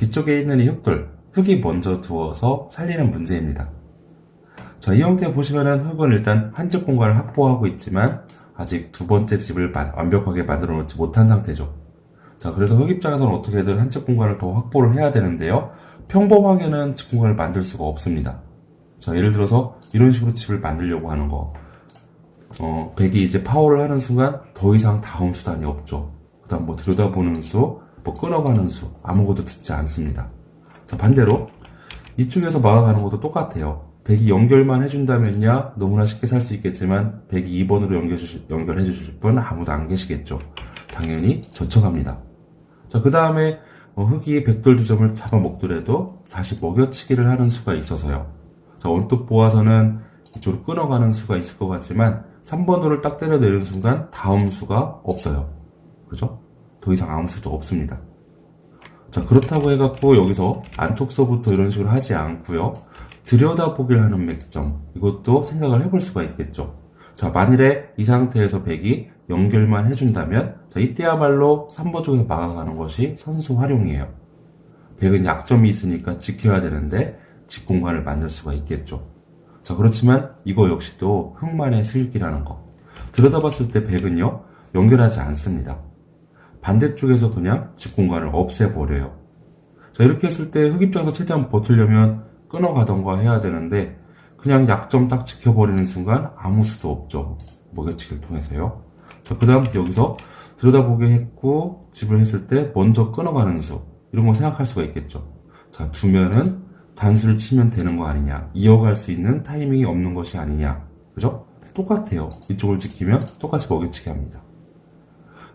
뒤쪽에 있는 이 흙돌, 흙이 먼저 두어서 살리는 문제입니다. 자, 이 형태 보시면은 흙은 일단 한 집 공간을 확보하고 있지만 아직 두 번째 집을 마- 완벽하게 만들어 놓지 못한 상태죠. 자, 그래서 흙 입장에서는 어떻게든 한 집 공간을 더 확보를 해야 되는데요. 평범하게는 집 공간을 만들 수가 없습니다. 자, 예를 들어서 이런 식으로 집을 만들려고 하는 거. 어, 백이 이제 파워를 하는 순간 더 이상 다음 수단이 없죠. 그 다음 뭐 들여다보는 수, 뭐 끊어가는 수, 아무것도 듣지 않습니다. 자, 반대로 이쪽에서 막아가는 것도 똑같아요. 100이 연결만 해준다면야 너무나 쉽게 살 수 있겠지만 100이 2번으로 연결 연결해 주실 분 아무도 안 계시겠죠. 당연히 젖혀갑니다. 자, 그 다음에 흙이 백돌 두 점을 잡아먹더라도 다시 먹여치기를 하는 수가 있어서요. 자, 원톱 보아서는 이쪽으로 끊어가는 수가 있을 것 같지만 3번 돌을 딱 때려내는 순간 다음 수가 없어요. 그죠? 더 이상 아무 수도 없습니다. 자, 그렇다고 해갖고 여기서 안쪽서부터 이런 식으로 하지 않고요. 들여다보기를 하는 맥점. 이것도 생각을 해볼 수가 있겠죠. 자, 만일에 이 상태에서 백이 연결만 해준다면, 자, 이때야말로 3번 쪽에서 막아가는 것이 선수 활용이에요. 백은 약점이 있으니까 지켜야 되는데, 집 공간을 만들 수가 있겠죠. 자, 그렇지만 이거 역시도 흙만의 슬기라는 거. 들여다봤을 때 백은요, 연결하지 않습니다. 반대쪽에서 그냥 집 공간을 없애버려요. 자, 이렇게 했을 때흙 입장에서 최대한 버틸려면 끊어가던가 해야 되는데, 그냥 약점 딱 지켜버리는 순간 아무 수도 없죠. 먹여치기를 통해서요. 자, 그 다음 여기서 들여다보게 했고, 집을 했을 때 먼저 끊어가는 수. 이런 거 생각할 수가 있겠죠. 자, 두면은 단수를 치면 되는 거 아니냐. 이어갈 수 있는 타이밍이 없는 것이 아니냐. 그죠? 똑같아요. 이쪽을 지키면 똑같이 먹여치기 합니다.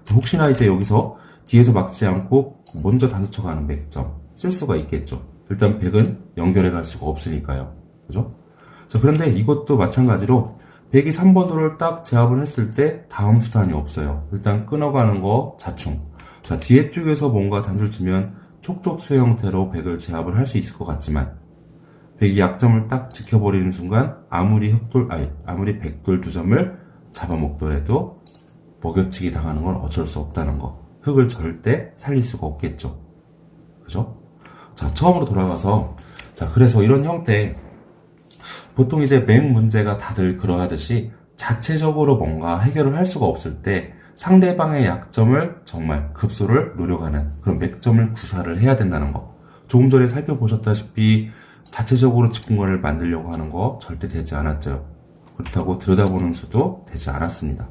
자, 혹시나 이제 여기서 뒤에서 막지 않고 먼저 단수 쳐 가는 맥점 쓸 수가 있겠죠. 일단 100은 연결해 갈 수가 없으니까요. 그죠? 자, 그런데 이것도 마찬가지로 100이 3번 도를 딱 제압을 했을 때 다음 수단이 없어요. 일단 끊어가는 거 자충. 자, 뒤에 쪽에서 뭔가 단수를 치면 촉촉수 형태로 100을 제압을 할 수 있을 것 같지만 100이 약점을 딱 지켜버리는 순간 아무리 흑돌, 아니, 아무리 백돌 두 점을 잡아먹더라도 먹여치기 당하는 건 어쩔 수 없다는 거. 흙을 절대 살릴 수가 없겠죠. 그죠? 자, 처음으로 돌아가서, 자, 그래서 이런 형태, 보통 이제 맹 문제가 다들 그러하듯이 자체적으로 뭔가 해결을 할 수가 없을 때 상대방의 약점을 정말 급소를 노려가는 그런 맥점을 구사를 해야 된다는 거. 조금 전에 살펴보셨다시피 자체적으로 집중권을 만들려고 하는 거 절대 되지 않았죠. 그렇다고 들여다보는 수도 되지 않았습니다.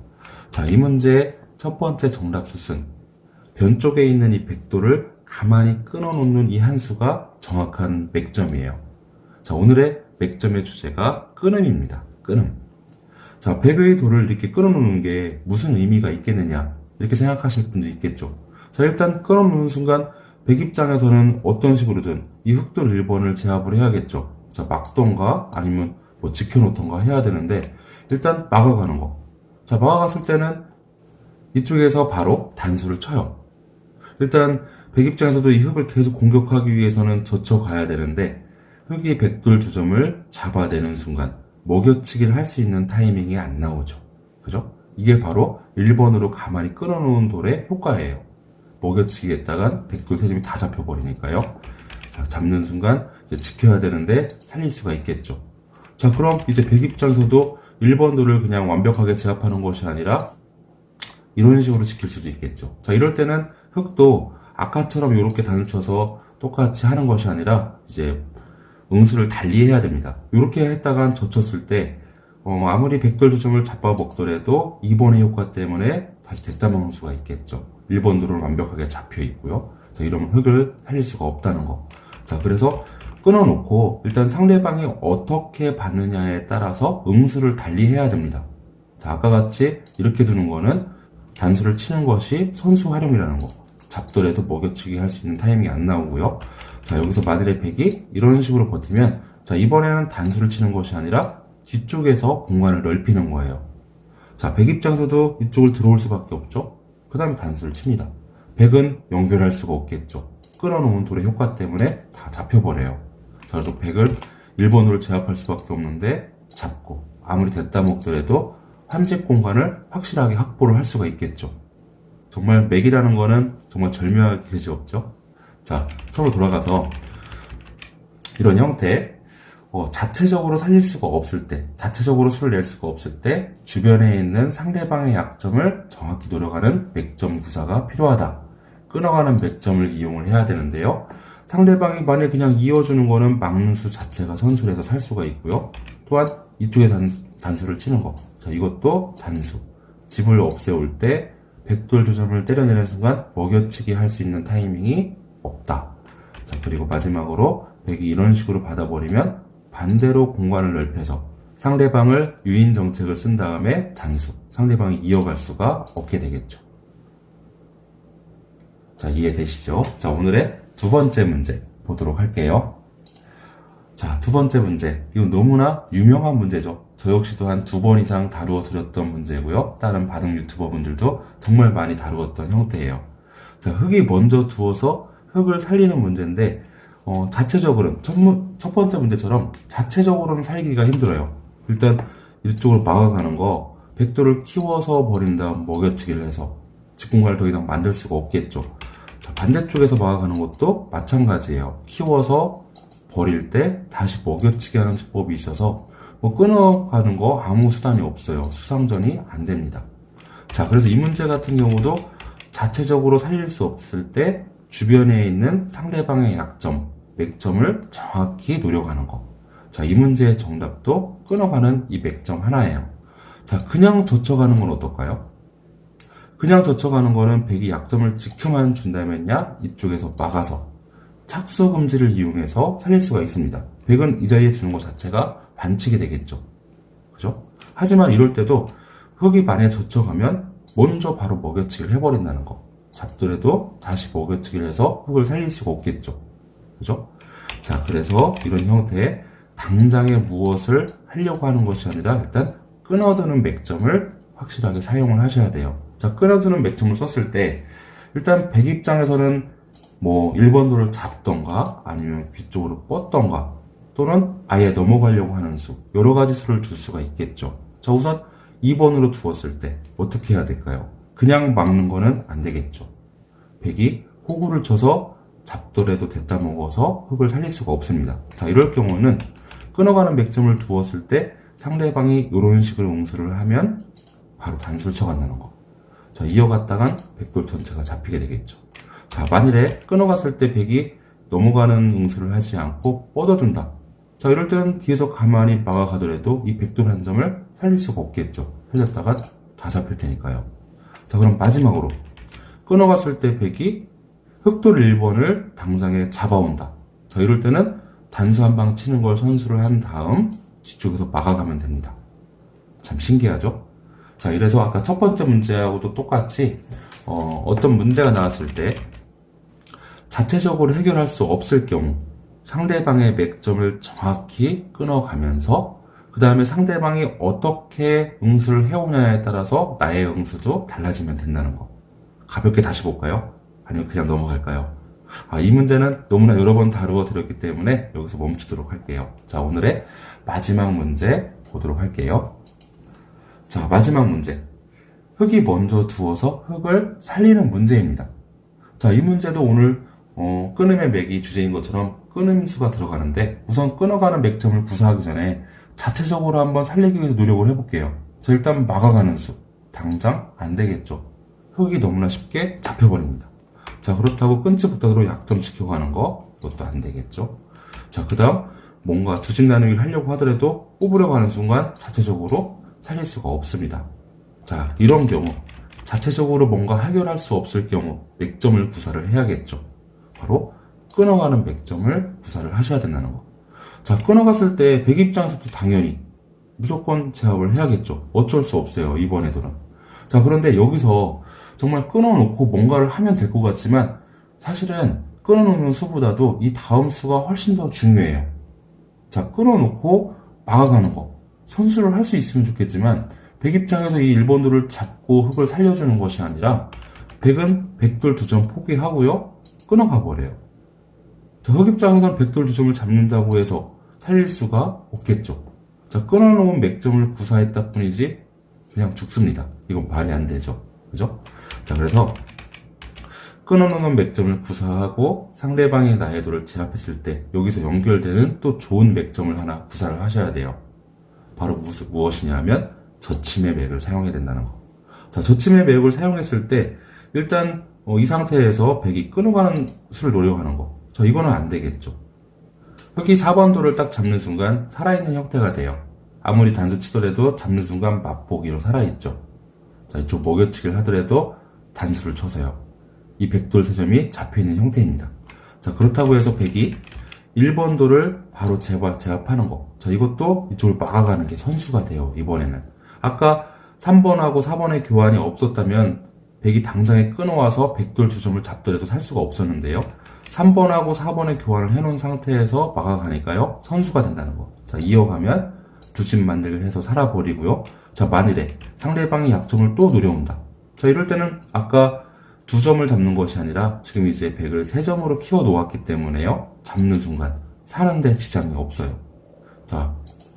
자, 이 문제의 첫 번째 정답 수순. 변 쪽에 있는 이 백도를 가만히 끊어놓는 이 한 수가 정확한 맥점이에요. 자, 오늘의 맥점의 주제가 끊음입니다. 끊음. 자, 백의 돌을 이렇게 끊어놓는 게 무슨 의미가 있겠느냐. 이렇게 생각하실 분도 있겠죠. 자, 일단 끊어놓는 순간 백 입장에서는 어떤 식으로든 이 흑돌 1번을 제압을 해야겠죠. 자, 막던가 아니면 뭐 지켜놓던가 해야 되는데 일단 막아가는 거. 자, 막아갔을 때는 이쪽에서 바로 단수를 쳐요. 일단 백 입장에서도 이 흙을 계속 공격하기 위해서는 젖혀가야 되는데 흙이 백돌 주점을 잡아내는 순간 먹여치기를 할 수 있는 타이밍이 안 나오죠. 그죠? 이게 바로 1번으로 가만히 끌어놓은 돌의 효과예요. 먹여치기 했다간 백돌 세 점이 다 잡혀버리니까요. 자, 잡는 순간 지켜야 되는데 살릴 수가 있겠죠. 자, 그럼 이제 백 입장에서도 1번 돌을 그냥 완벽하게 제압하는 것이 아니라 이런 식으로 지킬 수도 있겠죠. 자, 이럴 때는 흙도 아까처럼 이렇게 단을 쳐서 똑같이 하는 것이 아니라 이제 응수를 달리 해야 됩니다. 이렇게 했다간 젖혔을 때 어, 아무리 백돌 두점을 잡아먹더라도 2번의 효과 때문에 다시 됐다 먹는 수가 있겠죠. 1번 돌은 완벽하게 잡혀 있고요. 자, 이러면 흙을 살릴 수가 없다는 거. 자, 그래서 끊어놓고 일단 상대방이 어떻게 받느냐에 따라서 응수를 달리 해야 됩니다. 자, 아까 같이 이렇게 두는 거는 단수를 치는 것이 선수 활용이라는 거. 잡더라도 먹여치기 할 수 있는 타이밍이 안 나오고요. 자, 여기서 마늘의 팩이 이런 식으로 버티면, 자, 이번에는 단수를 치는 것이 아니라 뒤쪽에서 공간을 넓히는 거예요. 자, 백 입장에서도 이쪽을 들어올 수밖에 없죠? 그 다음에 단수를 칩니다. 백은 연결할 수가 없겠죠. 끊어놓은 돌의 효과 때문에 다 잡혀버려요. 자, 그래서 백을 1번으로 제압할 수밖에 없는데 잡고, 아무리 됐다 먹더라도 환집 공간을 확실하게 확보를 할 수가 있겠죠. 정말 맥이라는 거는 정말 절묘하게 그지 없죠. 자, 처음으로 돌아가서 이런 형태, 어, 자체적으로 살릴 수가 없을 때, 자체적으로 수를 낼 수가 없을 때, 주변에 있는 상대방의 약점을 정확히 노려가는 맥점 구사가 필요하다. 끊어가는 맥점을 이용을 해야 되는데요. 상대방이 만약 그냥 이어주는 거는 막는 수 자체가 선술에서 살 수가 있고요. 또한 이쪽에 단, 단수를 치는 거. 자, 이것도 단수. 집을 없애올 때 백돌 두 점을 때려내는 순간 먹여치기 할 수 있는 타이밍이 없다. 자, 그리고 마지막으로 백이 이런 식으로 받아버리면 반대로 공간을 넓혀서 상대방을 유인 정책을 쓴 다음에 단수. 상대방이 이어갈 수가 없게 되겠죠. 자, 이해되시죠? 자, 오늘의 두 번째 문제 보도록 할게요. 자, 두 번째 문제. 이건 너무나 유명한 문제죠. 저 역시도 한 두 번 이상 다루어 드렸던 문제고요. 다른 반응 유튜버 분들도 정말 많이 다루었던 형태예요. 자, 흙이 먼저 두어서 흙을 살리는 문제인데, 어, 자체적으로는, 첫, 문- 첫 번째 문제처럼 자체적으로는 살기가 힘들어요. 일단, 이쪽으로 막아가는 거, 백도를 키워서 버린 다음 먹여치기를 해서 직공간을 더 이상 만들 수가 없겠죠. 자, 반대쪽에서 막아가는 것도 마찬가지예요. 키워서 버릴 때 다시 먹여치기 하는 수법이 있어서 뭐 끊어가는 거 아무 수단이 없어요. 수상전이 안 됩니다. 자, 그래서 이 문제 같은 경우도 자체적으로 살릴 수 없을 때 주변에 있는 상대방의 약점, 맥점을 정확히 노려가는 거. 자, 이 문제의 정답도 끊어가는 이 맥점 하나예요. 자, 그냥 젖혀가는 건 어떨까요? 그냥 젖혀가는 거는 백이 약점을 지켜만 준다면야 이쪽에서 막아서 착수 금지를 이용해서 살릴 수가 있습니다. 백은 이 자리에 두는 것 자체가 반칙이 되겠죠. 그죠? 하지만 이럴 때도 흙이 만에 젖혀가면 먼저 바로 먹여치기를 해버린다는 거. 잡더라도 다시 먹여치기를 해서 흙을 살릴 수가 없겠죠. 그죠? 자, 그래서 이런 형태의 당장에 무엇을 하려고 하는 것이 아니라 일단 끊어드는 맥점을 확실하게 사용을 하셔야 돼요. 자, 끊어드는 맥점을 썼을 때 일단 백 입장에서는 뭐 1번도를 잡던가 아니면 뒤쪽으로 뻗던가 또는 아예 넘어가려고 하는 수 여러 가지 수를 둘 수가 있겠죠. 자, 우선 2번으로 두었을 때 어떻게 해야 될까요? 그냥 막는 거는 안 되겠죠. 백이 호구를 쳐서 잡더라도 됐다 먹어서 흙을 살릴 수가 없습니다. 자, 이럴 경우는 끊어가는 맥점을 두었을 때 상대방이 이런 식으로 응수를 하면 바로 단수를 쳐간다는 거. 자, 이어갔다간 백돌 전체가 잡히게 되겠죠. 자, 만일에 끊어갔을 때 백이 넘어가는 응수를 하지 않고 뻗어준다. 자, 이럴 때는 뒤에서 가만히 막아가더라도 이 백돌 한 점을 살릴 수가 없겠죠. 살렸다가 다 잡힐 테니까요. 자, 그럼 마지막으로 끊어갔을 때 백이 흑돌 1번을 당장에 잡아온다. 자, 이럴 때는 단수 한 방 치는 걸 선수를 한 다음 뒤쪽에서 막아가면 됩니다. 참 신기하죠? 자, 이래서 아까 첫 번째 문제하고도 똑같이 어, 떤 문제가 나왔을 때 자체적으로 해결할 수 없을 경우 상대방의 맥점을 정확히 끊어가면서 그 다음에 상대방이 어떻게 응수를 해오냐에 따라서 나의 응수도 달라지면 된다는 거. 가볍게 다시 볼까요? 아니면 그냥 넘어갈까요? 아, 이 문제는 너무나 여러 번 다루어 드렸기 때문에 여기서 멈추도록 할게요. 자, 오늘의 마지막 문제 보도록 할게요. 자, 마지막 문제. 흙이 먼저 두어서 흙을 살리는 문제입니다. 자, 이 문제도 오늘 어, 끊음의 맥이 주제인 것처럼 끊음수가 들어가는데 우선 끊어가는 맥점을 구사하기 전에 자체적으로 한번 살리기 위해서 노력을 해볼게요. 자, 일단 막아가는 수. 당장 안 되겠죠. 흙이 너무나 쉽게 잡혀버립니다. 자, 그렇다고 끊지 못하도록 약점 지켜가는 거, 그것도 안 되겠죠. 자, 그 다음, 뭔가 두집 나누기를 하려고 하더라도 뽑으려고 하는 순간 자체적으로 살릴 수가 없습니다. 자, 이런 경우, 자체적으로 뭔가 해결할 수 없을 경우, 맥점을 구사를 해야겠죠. 바로, 끊어가는 맥점을 구사를 하셔야 된다는 거. 자, 끊어갔을 때, 백 입장에서도 당연히, 무조건 제압을 해야겠죠. 어쩔 수 없어요, 이번에도는. 자, 그런데 여기서 정말 끊어놓고 뭔가를 하면 될 것 같지만 사실은 끊어놓는 수보다도 이 다음 수가 훨씬 더 중요해요. 자, 끊어놓고 막아가는 거. 선수를 할 수 있으면 좋겠지만 백 입장에서 이 1번도를 잡고 흙을 살려주는 것이 아니라 백은 백돌 두 점 포기하고요. 끊어가 버려요. 자, 흙 입장에서는 백돌 두 점을 잡는다고 해서 살릴 수가 없겠죠. 자, 끊어놓은 맥점을 구사했다 뿐이지 그냥 죽습니다. 이건 말이 안 되죠. 그죠? 자, 그래서 끊어놓은 맥점을 구사하고 상대방의 나해도를 제압했을 때 여기서 연결되는 또 좋은 맥점을 하나 구사를 하셔야 돼요. 바로 무엇이냐면 저침의 맥을 사용해야 된다는 거. 자, 저침의 맥을 사용했을 때 일단 어, 이 상태에서 백이 끊어가는 수를 노려하는 거. 저 이거는 안 되겠죠. 흑이 4번 돌을 딱 잡는 순간 살아있는 형태가 돼요. 아무리 단수 치더라도 잡는 순간 맛보기로 살아있죠. 자, 이쪽 먹여치기를 하더라도 단수를 쳐서요. 이 백돌 세점이 잡혀있는 형태입니다. 자, 그렇다고 해서 백이 1번 돌을 바로 제압, 제압하는 거. 자, 이것도 이쪽을 막아가는 게 선수가 돼요, 이번에는. 아까 3번하고 4번의 교환이 없었다면 백이 당장에 끊어와서 백돌 주점을 잡더라도 살 수가 없었는데요. 3번하고 4번의 교환을 해놓은 상태에서 막아가니까요. 선수가 된다는 거. 자, 이어가면 두심 만들기 해서 살아버리고요. 자, 만일에 상대방이 약점을 또 노려온다. 자, 이럴 때는 아까 두 점을 잡는 것이 아니라 지금 이제 백을 세 점으로 키워 놓았기 때문에요. 잡는 순간 사는데 지장이 없어요. 자,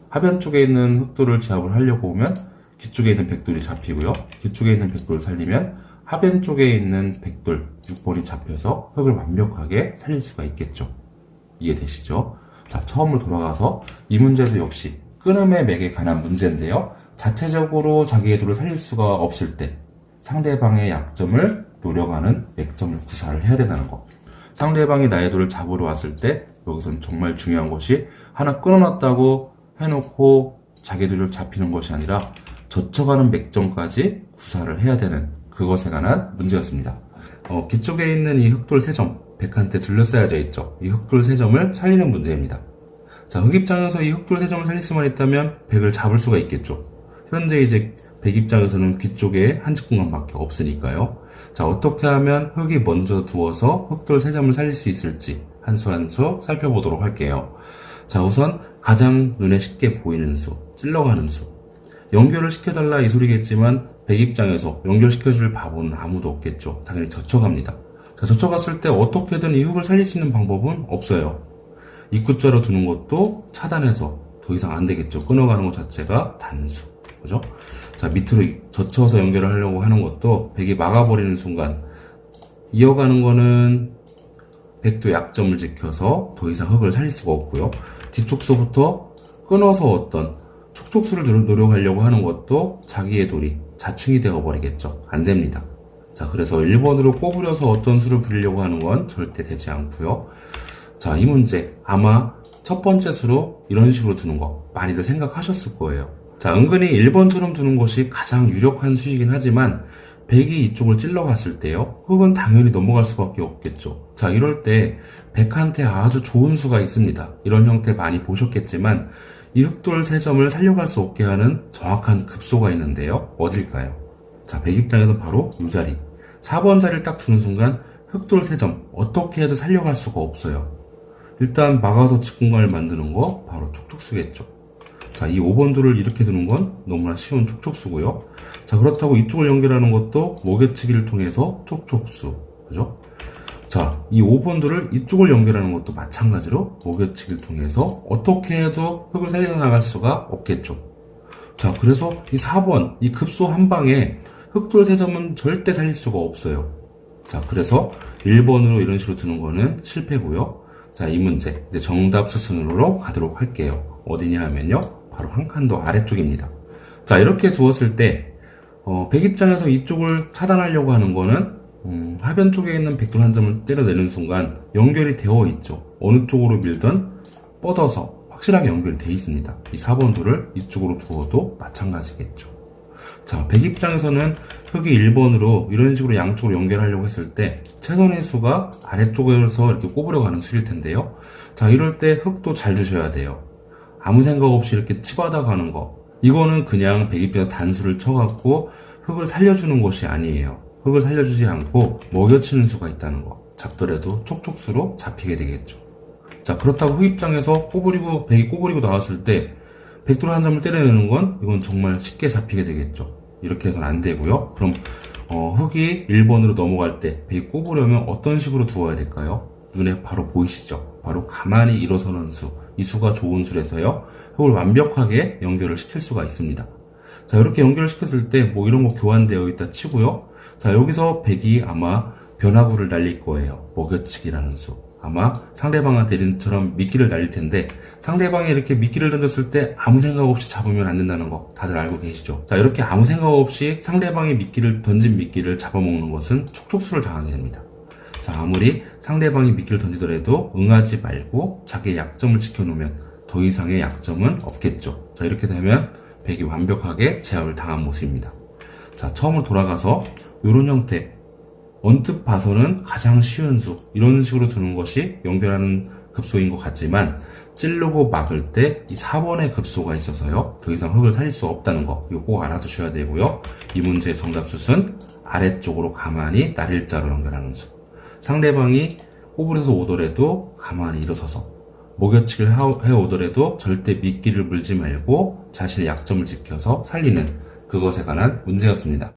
하변 쪽에 있는 흑돌을 제압을 하려고 오면 뒤쪽에 있는 백돌이 잡히고요. 뒤쪽에 있는 백돌을 살리면 하변 쪽에 있는 백돌 6번이 잡혀서 흑을 완벽하게 살릴 수가 있겠죠. 이해되시죠? 자, 처음으로 돌아가서 이 문제도 역시 끊음의 맥에 관한 문제인데요. 자체적으로 자기의 돌을 살릴 수가 없을 때 상대방의 약점을 노려가는 맥점을 구사를 해야 된다는 거. 상대방이 나의 돌을 잡으러 왔을 때 여기서는 정말 중요한 것이 하나 끊어놨다고 해놓고 자기 돌을 잡히는 것이 아니라 젖혀가는 맥점까지 구사를 해야 되는 그것에 관한 문제였습니다. 어, 뒤쪽에 있는 이 흑돌 세점, 백한테 둘러싸여져 있죠. 이 흑돌 세점을 살리는 문제입니다. 자, 흑 입장에서 이 흑돌 세점을 살릴 수만 있다면 백을 잡을 수가 있겠죠. 현재 이제 백 입장에서는 귀 쪽에 한직 공간밖에 없으니까요. 자, 어떻게 하면 흑이 먼저 두어서 흑돌 세점을 살릴 수 있을지 한 수 한 수 살펴보도록 할게요. 자, 우선 가장 눈에 쉽게 보이는 수, 찔러가는 수. 연결을 시켜달라 이 소리겠지만 백 입장에서 연결시켜줄 바보는 아무도 없겠죠. 당연히 젖혀갑니다. 자, 젖혀갔을 때 어떻게든 이 흙을 살릴 수 있는 방법은 없어요. 입구자로 두는 것도 차단해서 더 이상 안 되겠죠. 끊어가는 것 자체가 단수. 그죠? 자, 밑으로 젖혀서 연결을 하려고 하는 것도 백이 막아버리는 순간 이어가는 거는 백도 약점을 지켜서 더 이상 흙을 살릴 수가 없고요. 뒤쪽서부터 끊어서 어떤 촉촉수를 노려가려고 하는 것도 자기의 돌이 자충이 되어버리겠죠. 안 됩니다. 자, 그래서 1번으로 꼬부려서 어떤 수를 부리려고 하는 건 절대 되지 않고요. 자, 이 문제 아마 첫 번째 수로 이런 식으로 두는 거 많이들 생각하셨을 거예요. 자, 은근히 1번처럼 두는 것이 가장 유력한 수이긴 하지만 100이 이쪽을 찔러갔을 때요. 흙은 당연히 넘어갈 수밖에 없겠죠. 자, 이럴 때 100한테 아주 좋은 수가 있습니다. 이런 형태 많이 보셨겠지만 이 흑돌 세 점을 살려갈 수 없게 하는 정확한 급소가 있는데요. 어딜까요? 자, 100 입장에서 바로 이 자리. 4번 자리를 딱 두는 순간 흑돌 세 점 어떻게 해도 살려갈 수가 없어요. 일단 막아서 직공간을 만드는 거 바로 촉촉수겠죠. 자, 이 5번 돌을 이렇게 두는 건 너무나 쉬운 촉촉수고요. 자, 그렇다고 이쪽을 연결하는 것도 목여치기를 통해서 촉촉수. 그죠? 자, 이 5번들을 이쪽을 연결하는 것도 마찬가지로 목여치기를 통해서 어떻게 해도 흙을 살려나갈 수가 없겠죠. 자, 그래서 이 4번, 이 급소 한 방에 흑돌 세점은 절대 살릴 수가 없어요. 자, 그래서 1번으로 이런 식으로 두는 거는 실패고요. 자, 이 문제 이제 정답 수순으로 가도록 할게요. 어디냐 하면요. 바로 한칸더 아래쪽입니다. 자, 이렇게 두었을 때 어, 백 입장에서 이쪽을 차단하려고 하는 거는 음, 하변 쪽에 있는 백돌 한 점을 때려내는 순간 연결이 되어 있죠. 어느 쪽으로 밀던 뻗어서 확실하게 연결이 되어 있습니다. 이 4번 돌을 이쪽으로 두어도 마찬가지겠죠. 자, 백 입장에서는 흙이 1번으로 이런 식으로 양쪽으로 연결하려고 했을 때 최선의 수가 아래쪽에서 이렇게 꼬부려 가는 수일 텐데요. 자, 이럴 때 흙도 잘 주셔야 돼요. 아무 생각 없이 이렇게 치받아 가는 거. 이거는 그냥 백입에서 단수를 쳐갖고 흙을 살려주는 것이 아니에요. 흙을 살려주지 않고 먹여치는 수가 있다는 거. 잡더라도 촉촉수로 잡히게 되겠죠. 자, 그렇다고 흙 입장에서 꼬부리고, 백이 꼬부리고 나왔을 때, 백돌 한 점을 때려내는 건 이건 정말 쉽게 잡히게 되겠죠. 이렇게 해서는 안 되고요. 그럼, 어, 흙이 1번으로 넘어갈 때, 백이 꼬부려면 어떤 식으로 두어야 될까요? 눈에 바로 보이시죠? 바로 가만히 일어서는 수. 이 수가 좋은 수라서요. 흙을 완벽하게 연결을 시킬 수가 있습니다. 자, 이렇게 연결을 시켰을 때, 뭐 이런 거 교환되어 있다 치고요. 자, 여기서 백이 아마 변화구를 날릴 거예요. 먹여치기라는 수. 아마 상대방한테 이런처럼 미끼를 날릴 텐데 상대방이 이렇게 미끼를 던졌을 때 아무 생각 없이 잡으면 안 된다는 거 다들 알고 계시죠? 자 이렇게 아무 생각 없이 상대방이 미끼를 던진 미끼를 잡아먹는 것은 촉촉수를 당하게 됩니다. 자 아무리 상대방이 미끼를 던지더라도 응하지 말고 자기의 약점을 지켜놓으면 더 이상의 약점은 없겠죠. 자 이렇게 되면 백이 완벽하게 제압을 당한 모습입니다. 자 처음으로 돌아가서 이런 형태 언뜻 봐서는 가장 쉬운 수 이런 식으로 두는 것이 연결하는 급소인 것 같지만 찌르고 막을 때 이 4번의 급소가 있어서요 더 이상 흙을 살릴 수 없다는 거 이거 꼭 알아두셔야 되고요 이 문제의 정답수는 아래쪽으로 가만히 날일자로 연결하는 수 상대방이 꼬부려서 오더라도 가만히 일어서서 목여치기를 하- 해오더라도 절대 미끼를 물지 말고 자신의 약점을 지켜서 살리는 그것에 관한 문제였습니다.